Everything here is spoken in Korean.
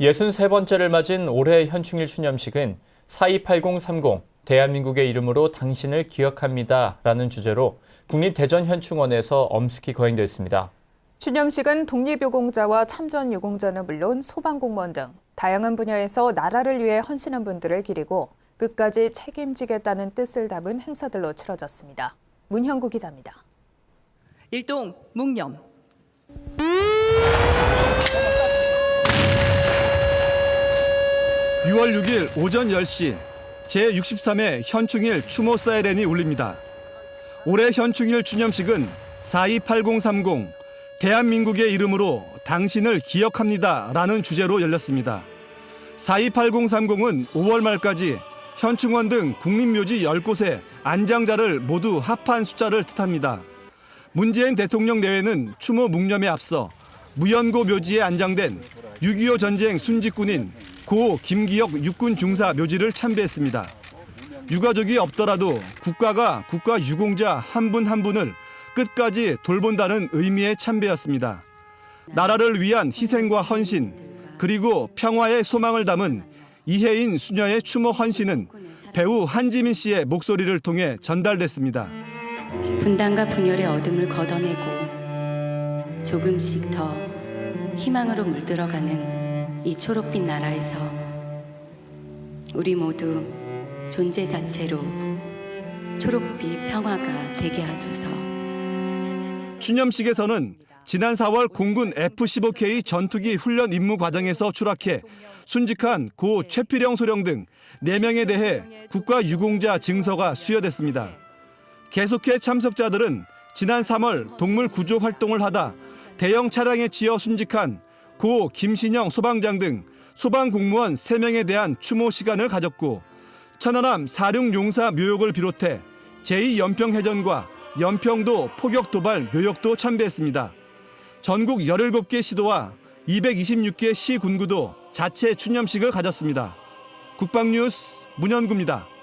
63번째를 맞은 올해 현충일 추념식은 428030 대한민국의 이름으로 당신을 기억합니다 라는 주제로 국립대전현충원에서 엄숙히 거행됐습니다. 추념식은 독립유공자와 참전유공자는 물론 소방공무원 등 다양한 분야에서 나라를 위해 헌신한 분들을 기리고 끝까지 책임지겠다는 뜻을 담은 행사들로 치러졌습니다. 문형구 기자입니다. 일동 묵념 6월 6일 오전 10시 제63회 현충일 추모 사이렌이 울립니다. 올해 현충일 추념식은 428030 대한민국의 이름으로 당신을 기억합니다 라는 주제로 열렸습니다. 428030은 5월 말까지 현충원 등 국립묘지 10곳에 안장자를 모두 합한 숫자를 뜻합니다. 문재인 대통령 내외는 추모 묵념에 앞서 무연고 묘지에 안장된 6.25 전쟁 순직군인 고 김기혁 육군 중사 묘지를 참배했습니다. 유가족이 없더라도 국가가 국가 유공자 한분한 분을 끝까지 돌본다는 의미의 참배였습니다. 나라를 위한 희생과 헌신 그리고 평화의 소망을 담은 이혜인 수녀의 추모 헌신은 배우 한지민 씨의 목소리를 통해 전달됐습니다. 분단과 분열의 어둠을 걷어내고 조금씩 더 희망으로 물들어가는 이 초록빛 나라에서 우리 모두 존재 자체로 초록빛 평화가 되게 하소서. 추념식에서는 지난 4월 공군 F-15K 전투기 훈련 임무 과정에서 추락해 순직한 고 최필영 소령 등 4명에 대해 국가유공자 증서가 수여됐습니다. 계속해 참석자들은 지난 3월 동물 구조 활동을 하다 대형 차량에 치여 순직한 고 김신영 소방장 등 소방 공무원 3명에 대한 추모 시간을 가졌고 천안함 사륙 용사 묘역을 비롯해 제2연평해전과 연평도 포격 도발 묘역도 참배했습니다. 전국 17개 시도와 226개 시 군구도 자체 추념식을 가졌습니다. 국방뉴스 문현구입니다.